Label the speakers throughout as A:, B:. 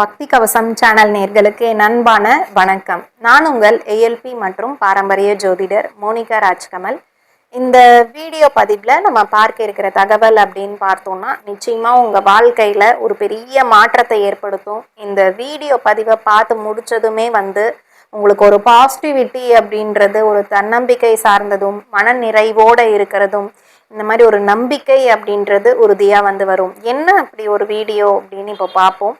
A: பக்தி கவசம் சேனல் நேர்களுக்கு நண்பான அன்பான வணக்கம். நான் உங்கள் ஏஎல்பி மற்றும் பாரம்பரிய ஜோதிடர் மோனிகா ராஜ்கமல். இந்த வீடியோ பதிவில் நம்ம பார்க்க இருக்கிற தகவல் அப்படின்னு பார்த்தோம்னா நிச்சயமாக உங்கள் வாழ்க்கையில் ஒரு பெரிய மாற்றத்தை ஏற்படுத்தும். இந்த வீடியோ பதிவை பார்த்து முடித்ததுமே வந்து உங்களுக்கு ஒரு பாசிட்டிவிட்டி அப்படின்றது ஒரு தன்னம்பிக்கை சார்ந்ததும் மன நிறைவோடு இருக்கிறதும் இந்த மாதிரி ஒரு நம்பிக்கை அப்படின்றது உறுதியாக வந்து வரும். என்ன அப்படி ஒரு வீடியோ அப்படின்னு இப்போ பார்ப்போம்.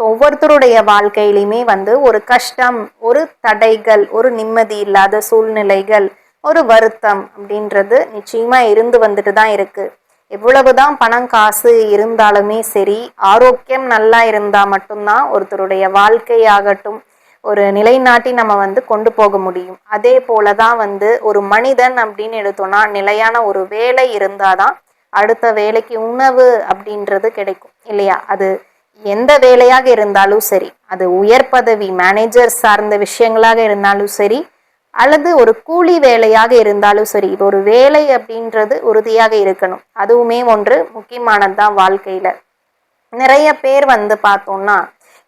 A: ஸோ ஒவ்வொருத்தருடைய வாழ்க்கையிலையுமே வந்து ஒரு கஷ்டம் ஒரு தடைகள் ஒரு நிம்மதி இல்லாத சூழ்நிலைகள் ஒரு வருத்தம் அப்படின்றது நிச்சயமாக இருந்து வந்துட்டு தான் இருக்குது எவ்வளவுதான் பணம் காசு இருந்தாலுமே சரி ஆரோக்கியம் நல்லா இருந்தால் மட்டும்தான் ஒருத்தருடைய வாழ்க்கையாகட்டும் ஒரு நிலைநாட்டி நம்ம வந்து கொண்டு போக முடியும். அதே போல தான் வந்து ஒரு மனிதன் அப்படின்னு எடுத்தோம்னா நிலையான ஒரு வேலை இருந்தாதான் அடுத்த வேலைக்கு உணவு அப்படின்றது கிடைக்கும் இல்லையா? அது எந்த வேலையாக இருந்தாலும் சரி அது உயர் பதவி மேனேஜர் சார்ந்த விஷயங்களாக இருந்தாலும் சரி அல்லது ஒரு கூலி வேலையாக இருந்தாலும் சரி ஒரு வேலை அப்படின்றது உறுதியாக இருக்கணும். அதுவுமே ஒன்று முக்கியமானது தான் வாழ்க்கையில. நிறைய பேர் வந்து பார்த்தோம்னா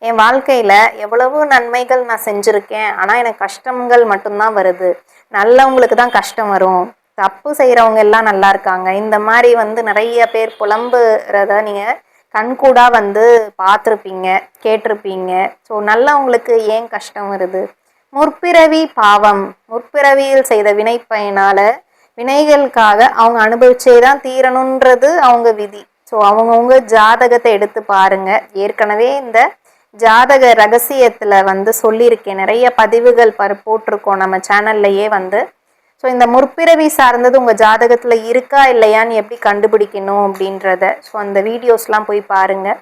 A: என் வாழ்க்கையில எவ்வளவு நன்மைகள் நான் செஞ்சுருக்கேன் ஆனால் எனக்கு கஷ்டங்கள் மட்டும்தான் வருது. நல்லவங்களுக்கு தான் கஷ்டம் வரும். தப்பு செய்கிறவங்க எல்லாம் நல்லா இருக்காங்க. இந்த மாதிரி வந்து நிறைய பேர் புலம்புறத நீங்கள் கண்கூடாக வந்து பார்த்துருப்பீங்க கேட்டிருப்பீங்க. ஸோ நல்லவங்களுக்கு ஏன் கஷ்டம் வருது? முற்பிறவி பாவம். முற்பிறவியில் செய்த வினை வினைகளுக்காக அவங்க அனுபவிச்சே தான் தீரணுன்றது அவங்க விதி. ஸோ அவங்கவுங்க ஜாதகத்தை எடுத்து பாருங்க. ஏற்கனவே இந்த ஜாதக ரகசியத்தில் வந்து சொல்லியிருக்கேன். நிறைய பதிவுகள் பரு போட்டிருக்கோம் நம்ம சேனல்லையே வந்து. ஸோ இந்த முற்பிறவி சார்ந்தது உங்கள் ஜாதகத்தில் இருக்கா இல்லையான்னு எப்படி கண்டுபிடிக்கணும் அப்படின்றத ஸோ அந்த வீடியோஸ்லாம் போய் பாருங்கள்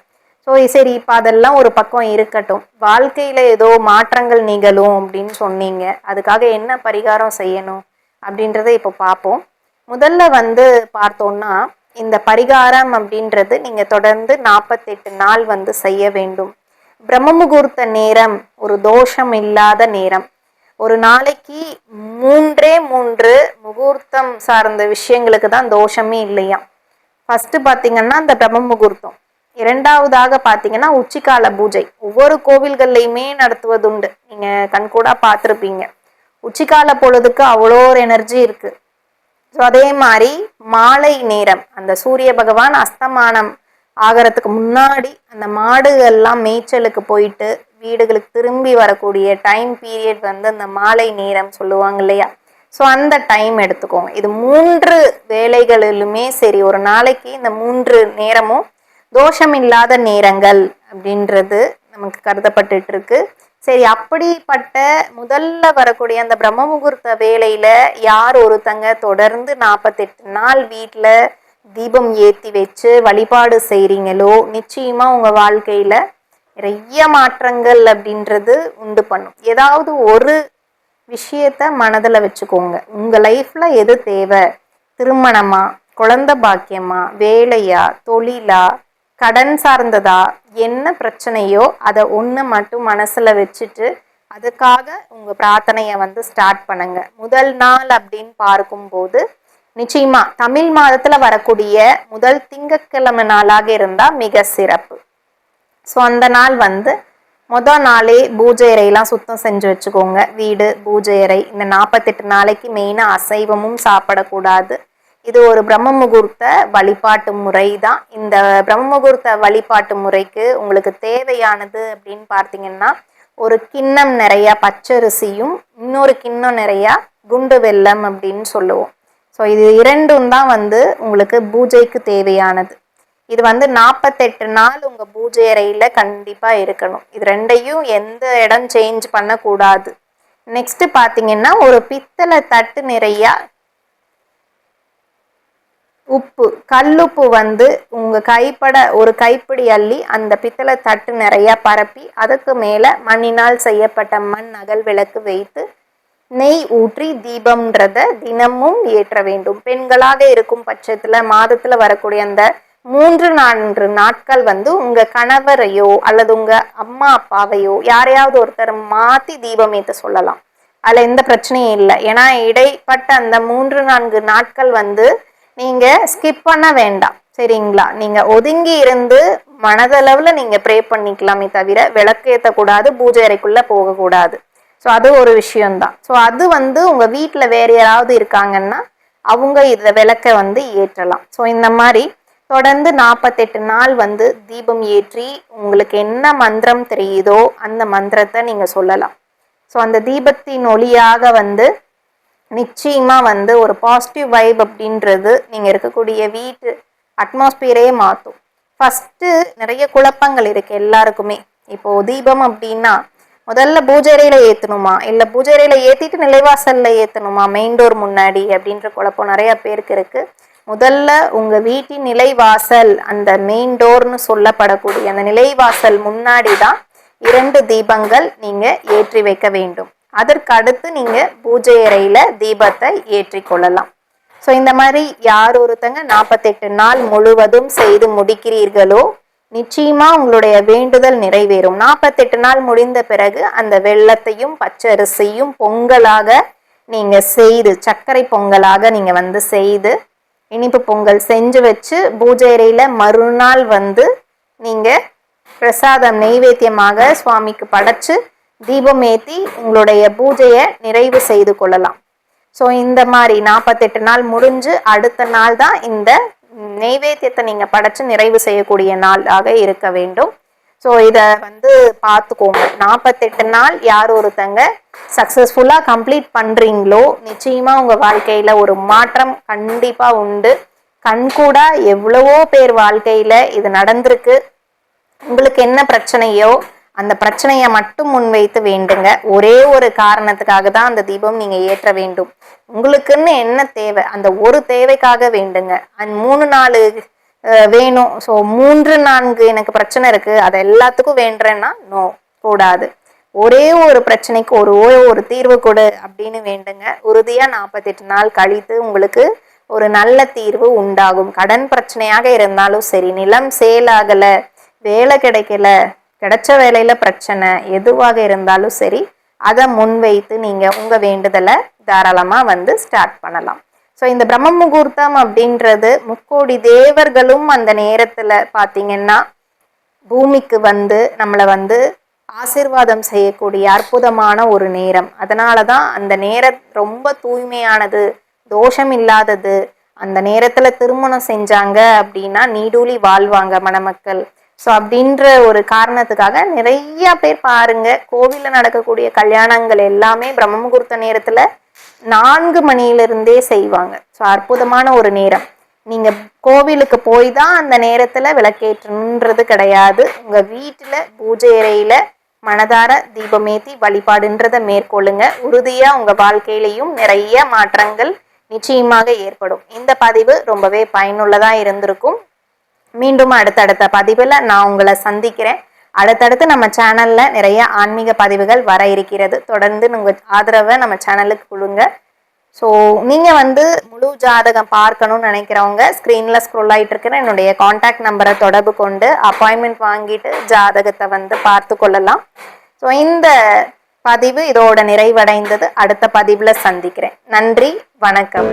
A: ஸோ சரி இப்போ அதெல்லாம் ஒரு பக்கம் இருக்கட்டும். வாழ்க்கையில் ஏதோ மாற்றங்கள் நிகழும் அப்படின்னு சொன்னீங்க. அதுக்காக என்ன பரிகாரம் செய்யணும் அப்படின்றத இப்போ பார்ப்போம். முதல்ல வந்து பார்த்தோம்னா இந்த பரிகாரம் அப்படின்றது நீங்கள் தொடர்ந்து நாற்பத்தெட்டு நாள் வந்து செய்ய வேண்டும். பிரம்ம முகூர்த்த நேரம் ஒரு தோஷம் இல்லாத நேரம். ஒரு நாளைக்கு மூன்றே மூன்று முகூர்த்தம் சார்ந்த விஷயங்களுக்கு தான் தோஷமே இல்லையா? ஃபர்ஸ்ட் பார்த்தீங்கன்னா அந்த பிரம்ம முகூர்த்தம். இரண்டாவதாக பார்த்தீங்கன்னா உச்சிக்கால பூஜை. ஒவ்வொரு கோவில்கள்லையுமே நடத்துவதுண்டு. நீங்கள் கண்கூடா பார்த்துருப்பீங்க உச்சிக்கால பொழுதுக்கு அவ்வளோ ஒரு எனர்ஜி இருக்கு. ஸோ அதே மாதிரி மாலை நேரம். அந்த சூரிய பகவான் அஸ்தமானம் ஆகிறதுக்கு முன்னாடி அந்த மாடுகள்லாம் மேய்ச்சலுக்கு போயிட்டு வீடுகளுக்கு திரும்பி வரக்கூடிய டைம் பீரியட் வந்து அந்த மாலை நேரம் சொல்லுவாங்க இல்லையா? ஸோ அந்த டைம் எடுத்துக்கோங்க. இது மூன்று வேலைகளிலுமே சரி ஒரு நாளைக்கு இந்த மூன்று நேரமும் தோஷம் இல்லாத நேரங்கள் அப்படின்றது நமக்கு கருதப்பட்டுட்டு இருக்கு சரி அப்படிப்பட்ட முதல்ல வரக்கூடிய அந்த பிரம்ம முகூர்த்த வேலையில யார் ஒருத்தங்க தொடர்ந்து நாற்பத்தெட்டு நாள் வீட்டில் தீபம் ஏற்றி வச்சு வழிபாடு செய்கிறீங்களோ நிச்சயமா உங்க வாழ்க்கையில நிறைய மாற்றங்கள் அப்படின்றது உண்டு பண்ணும். ஏதாவது ஒரு விஷயத்த மனதில் வச்சுக்கோங்க. உங்கள் லைஃப்பில் எது தேவை? திருமணமா? குழந்த பாக்கியமா? வேலையா? தொழிலா? கடன் சார்ந்ததா? என்ன பிரச்சனையோ அதை ஒன்று மட்டும் மனசில் வச்சுட்டு அதுக்காக உங்கள் பிரார்த்தனையை வந்து ஸ்டார்ட் பண்ணுங்க. முதல் நாள் அப்படின்னு பார்க்கும்போது நிச்சயமாக தமிழ் மாதத்தில் வரக்கூடிய முதல் திங்கட்கிழமை நாளாக இருந்தால் மிக சிறப்பு. ஸோ அந்த நாள் வந்து மொதல் நாளே பூஜை அறையெல்லாம் சுத்தம் செஞ்சு வச்சுக்கோங்க. வீடு பூஜை அறை இந்த நாற்பத்தெட்டு நாளைக்கு மெயினாக அசைவமும் சாப்பிடக்கூடாது. இது ஒரு பிரம்ம முகூர்த்த வழிபாட்டு முறை தான். இந்த பிரம்ம முகூர்த்த வழிபாட்டு முறைக்கு உங்களுக்கு தேவையானது அப்படின்னு பார்த்தீங்கன்னா ஒரு கிண்ணம் நிறையா பச்சரிசியும் இன்னொரு கிண்ணம் நிறையா குண்டு வெல்லம் அப்படின்னு சொல்லுவோம். ஸோ இது இரண்டும் தான் வந்து உங்களுக்கு பூஜைக்கு தேவையானது. இது வந்து நாற்பத்தெட்டு நாள் உங்கள் பூஜை அறையில் கண்டிப்பாக இருக்கணும். இது ரெண்டையும் எந்த இடம் சேஞ்ச் பண்ணக்கூடாது. நெக்ஸ்ட் பார்த்தீங்கன்னா ஒரு பித்தளை தட்டு நிறையா உப்பு கல்லுப்பு வந்து உங்கள் கைப்பட ஒரு கைப்பிடி அள்ளி அந்த பித்தளை தட்டு நிறையா பரப்பி அதுக்கு மேலே மண்ணினால் செய்யப்பட்ட மண் அகல் விளக்கு வைத்து நெய் ஊற்றி தீபம்ன்றத தினமும் ஏற்ற வேண்டும். பெண்களாக இருக்கும் பட்சத்தில் மாதத்தில் வரக்கூடிய அந்த மூன்று நான்கு நாட்கள் வந்து உங்க கணவரையோ அல்லது உங்க அம்மா அப்பாவையோ யாரையாவது ஒருத்தர் மாத்தி தீபம் ஏற்ற சொல்லலாம். அதுல எந்த பிரச்சனையும் இல்லை. ஏன்னா இடைப்பட்ட அந்த மூன்று நான்கு நாட்கள் வந்து நீங்க ஸ்கிப் பண்ண வேண்டாம். சரிங்களா? நீங்க ஒதுங்கி இருந்து மனதளவுல நீங்க ப்ரே பண்ணிக்கலாமே தவிர விளக்கு ஏற்றக்கூடாது பூஜை அறைக்குள்ள போகக்கூடாது. ஸோ அது ஒரு விஷயம்தான். ஸோ அது வந்து உங்க வீட்டில் வேற யாராவது இருக்காங்கன்னா அவங்க இதில் விளக்க வந்து ஏற்றலாம். ஸோ இந்த மாதிரி தொடர்ந்து நாற்பத்தெட்டு நாள் வந்து தீபம் ஏற்றி உங்களுக்கு என்ன மந்திரம் தெரியுதோ அந்த மந்திரத்தை நீங்கள் சொல்லலாம். ஸோ அந்த தீபத்தின் ஒளியாக வந்து நிச்சயமாக வந்து ஒரு பாசிட்டிவ் வைப் அப்படின்றது நீங்கள் இருக்கக்கூடிய வீட்டு அட்மாஸ்பியரே மாற்றும் ஃபஸ்ட்டு நிறைய குழப்பங்கள் இருக்குது எல்லாருக்குமே. இப்போது தீபம் அப்படின்னா முதல்ல பூஜரையில் ஏற்றணுமா இல்லை பூஜரையில் ஏற்றிட்டு நிலைவாசலில் ஏற்றணுமா மெயின் டோர் முன்னாடி அப்படின்ற குழப்பம் நிறைய பேருக்கு இருக்குது முதல்ல உங்க வீட்டின் நிலைவாசல் அந்த மெயின் டோர்னு சொல்லப்படக்கூடிய அந்த நிலைவாசல் முன்னாடி தான் இரண்டு தீபங்கள் நீங்க ஏற்றி வைக்க வேண்டும். அதற்கு அடுத்து நீங்க பூஜை அறையில தீபத்தை ஏற்றி கொள்ளலாம். ஸோ இந்த மாதிரி யார் ஒருத்தங்க நாற்பத்தெட்டு நாள் முழுவதும் செய்து முடிக்கிறீர்களோ நிச்சயமா உங்களுடைய வேண்டுதல் நிறைவேறும். நாற்பத்தெட்டு நாள் முடிந்த பிறகு அந்த வெள்ளத்தையும் பச்சரிசியும் பொங்கலாக நீங்க செய்து சர்க்கரை பொங்கலாக நீங்க வந்து செய்து இனிப்பு பொங்கல் செஞ்சு வச்சு பூஜை அறையில் மறுநாள் வந்து நீங்கள் பிரசாதம் நெய்வேத்தியமாக சுவாமிக்கு படைச்சு தீபம் ஏற்றி உங்களுடைய பூஜையை நிறைவு செய்து கொள்ளலாம். ஸோ இந்த மாதிரி நாற்பத்தெட்டு நாள் முடிஞ்சு அடுத்த நாள் தான் இந்த நெய்வேத்தியத்தை நீங்கள் படைச்சு நிறைவு செய்யக்கூடிய நாளாக இருக்க வேண்டும். ஸோ இதை வந்து பார்த்துக்கோங்க நாற்பத்தெட்டு நாள் யார் ஒருத்தங்க சக்ஸஸ்ஃபுல்லாக கம்ப்ளீட் பண்ணுறீங்களோ நிச்சயமாக உங்கள் வாழ்க்கையில் ஒரு மாற்றம் கண்டிப்பாக உண்டு. கண்கூடா எவ்வளவோ பேர் வாழ்க்கையில் இது நடந்திருக்கு. உங்களுக்கு என்ன பிரச்சனையோ அந்த பிரச்சனையை மட்டும் முன்வைத்து வேண்டுங்க. ஒரே ஒரு காரணத்துக்காக தான் அந்த தீபம் நீங்கள் ஏற்ற வேண்டும். உங்களுக்குன்னு என்ன தேவை அந்த ஒரு தேவைக்காக வேண்டுங்க. அண்ட் மூணு நாலு வேணும். ஸோ மூன்று நான்கு எனக்கு பிரச்சனை இருக்கு. அதை எல்லாத்துக்கும் வேண்டுறேன்னா நோ கூடாது. ஒரே ஒரு பிரச்சனைக்கு ஒரு ஒரு தீர்வு கொடு அப்படின்னு வேண்டுங்க. உறுதியாக நாற்பத்தெட்டு நாள் கழித்து உங்களுக்கு ஒரு நல்ல தீர்வு உண்டாகும். கடன் பிரச்சனையாக இருந்தாலும் சரி நிலம் சேலாகல வேலை கிடைக்கல கிடைச்ச வேலையில் பிரச்சனை எதுவாக இருந்தாலும் சரி அதை முன்வைத்து நீங்கள் உங்கள் வேண்டுதலை தாராளமாக வந்து ஸ்டார்ட் பண்ணலாம். ஸோ இந்த பிரம்ம முகூர்த்தம் அப்படின்றது முக்கோடி தேவர்களும் அந்த நேரத்தில் பார்த்தீங்கன்னா பூமிக்கு வந்து நம்மளை வந்து ஆசிர்வாதம் செய்யக்கூடிய அற்புதமான ஒரு நேரம். அதனால தான் அந்த நேரம் ரொம்ப தூய்மையானது தோஷம் இல்லாதது அந்த நேரத்தில் திருமணம் செஞ்சாங்க அப்படின்னா நீடூலி வாழ்வாங்க மணமக்கள். ஸோ அப்படின்ற ஒரு காரணத்துக்காக நிறைய பேர் பாருங்க கோவிலில் நடக்கக்கூடிய கல்யாணங்கள் எல்லாமே பிரம்ம முகூர்த்த நேரத்தில் நான்கு மணியிலிருந்தே செய்வாங்க. ஸோ அற்புதமான ஒரு நேரம். நீங்க கோவிலுக்கு போய் தான் அந்த நேரத்துல விளக்கேற்றணுன்றது கிடையாது. உங்க வீட்டுல பூஜை அறையில மனதார தீபமேத்தி வழிபாடுன்றதை மேற்கொள்ளுங்க. உறுதியா உங்க வாழ்க்கையிலையும் நிறைய மாற்றங்கள் நிச்சயமாக ஏற்படும். இந்த பதிவு ரொம்பவே பயனுள்ளதா இருந்திருக்கும். மீண்டும் அடுத்தடுத்த பதிவில் நான் உங்களை சந்திக்கிறேன். அடுத்தடுத்து நம்ம சேனல்ல நிறைய ஆன்மீக பதிவுகள் வர இருக்கிறது. தொடர்ந்து உங்கள் ஆதரவை நம்ம சேனலுக்கு கொடுங்க. ஸோ நீங்கள் வந்து முழு ஜாதகம் பார்க்கணும்னு நினைக்கிறவங்க ஸ்க்ரீனில் ஸ்க்ரோல் ஆகிட்டு இருக்கிற என்னுடைய காண்டாக்ட் நம்பரை தொடர்பு கொண்டு அப்பாயின்மெண்ட் வாங்கிட்டு ஜாதகத்தை வந்து பார்த்து கொள்ளலாம். ஸோ இந்த பதிவு இதோட நிறைவடைந்தது. அடுத்த பதிவில் சந்திக்கிறேன். நன்றி வணக்கம்.